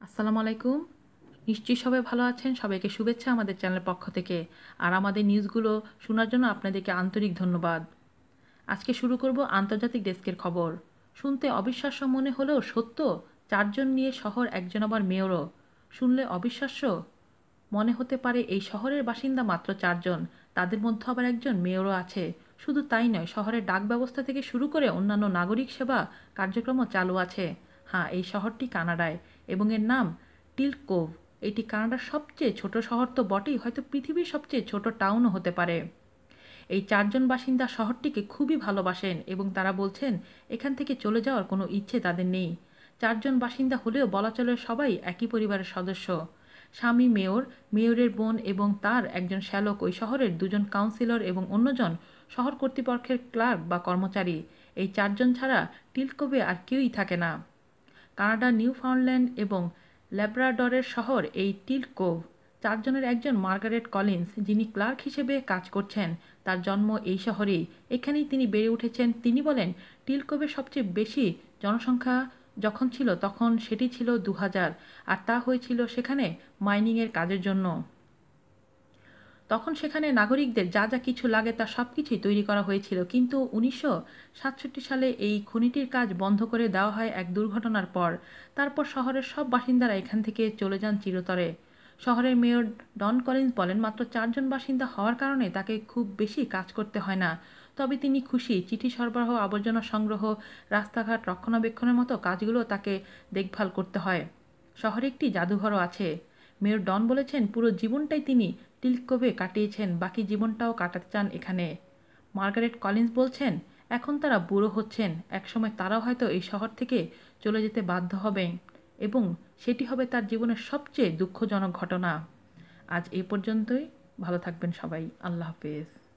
আসসালামু আলাইকুম। নিশ্চয়ই সবাই ভালো আছেন, সবাইকে শুভেচ্ছা আমাদের চ্যানেলের পক্ষ থেকে। আর আমাদের নিউজগুলো শোনার জন্য আপনাদেরকে আন্তরিক ধন্যবাদ। আজকে শুরু করব আন্তর্জাতিক ডেস্কের খবর। শুনতে অবিশ্বাস্য মনে হলেও সত্য, চারজন নিয়ে শহর, একজন আবার মেয়রও। শুনলে অবিশ্বাস্য মনে হতে পারে এই শহরের বাসিন্দা মাত্র চারজন, তাদের মধ্যে আবার একজন মেয়রও আছে। শুধু তাই নয়, শহরের ডাক ব্যবস্থা থেকে শুরু করে অন্যান্য নাগরিক সেবা কার্যক্রমও চালু আছে। হ্যাঁ এই শহরটি কানাডায়। এবং এর নাম টিলকোভ এটি কানাডার সবচেয়ে ছোট শহর তো বটেই, হয়তো পৃথিবীর সবচেয়ে ছোট টাউনও হতে পারে। এই চারজন বাসিন্দা শহরটিকে খুবই ভালোবাসেন এবং তারা বলছেন, এখান থেকে চলে যাওয়ার কোনো ইচ্ছে তাদের নেই। চারজন বাসিন্দা হলেও বলা চলে সবাই একই পরিবারের সদস্য। স্বামী মেয়র, মেয়রের বোন এবং তার একজন শ্যালক। ওই শহরের দুজন কাউন্সিলর এবং অন্যজন শহর কর্তৃপক্ষের ক্লার্ক বা কর্মচারী। এই চারজন ছাড়া টিলকোবে আর কেউই থাকে না। কানাডার নিউফাউন্ডল্যান্ড এবং ল্যাব্রাডরের শহর এই টিলকোভ চারজনের একজন মার্গারেট কলিন্স, যিনি ক্লার্ক হিসেবে কাজ করছেন, তার জন্ম এই শহরেই। এখানেই তিনি বেড়ে উঠেছেন। তিনি বলেন টিলকোভের সবচেয়ে বেশি জনসংখ্যা যখন ছিল তখন সেটি ছিল দু হাজার আর তা হয়েছিল সেখানে মাইনিংয়ের কাজের জন্য। তখন সেখানে নাগরিকদের যা যা কিছু লাগে তা সব কিছুই তৈরি করা হয়েছিল। কিন্তু উনিশশো সাতষট্টি সালে এই খনিটির কাজ বন্ধ করে দেওয়া হয় এক দুর্ঘটনার পর। তারপর শহরের সব বাসিন্দারা এখান থেকে চলে যান চিরতরে। শহরের মেয়র ডন কলিন্স বলেন, মাত্র চারজন বাসিন্দা হওয়ার কারণে তাকে খুব বেশি কাজ করতে হয় না। তবে তিনি খুশি, চিঠি সরবরাহ, আবর্জনা সংগ্রহ, রাস্তাঘাট রক্ষণাবেক্ষণের মতো কাজগুলো তাকে দেখভাল করতে হয়। শহরে একটি জাদুঘরও আছে। মেয়র ডন বলেছেন, পুরো জীবনটাই তিনি টিলকোভে কাটিয়েছেন? বাকি জীবনটাও কাটাতে চান এখানে। মার্গারেট কলিন্স বলছেন, এখন তারা বুড়ো হচ্ছেন। একসময় তারাও হয়তো এই শহর থেকে চলে যেতে বাধ্য হবেন এবং সেটি হবে তার জীবনের সবচেয়ে দুঃখজনক ঘটনা। আজ এ পর্যন্তই। ভালো থাকবেন সবাই। আল্লাহ হাফেজ।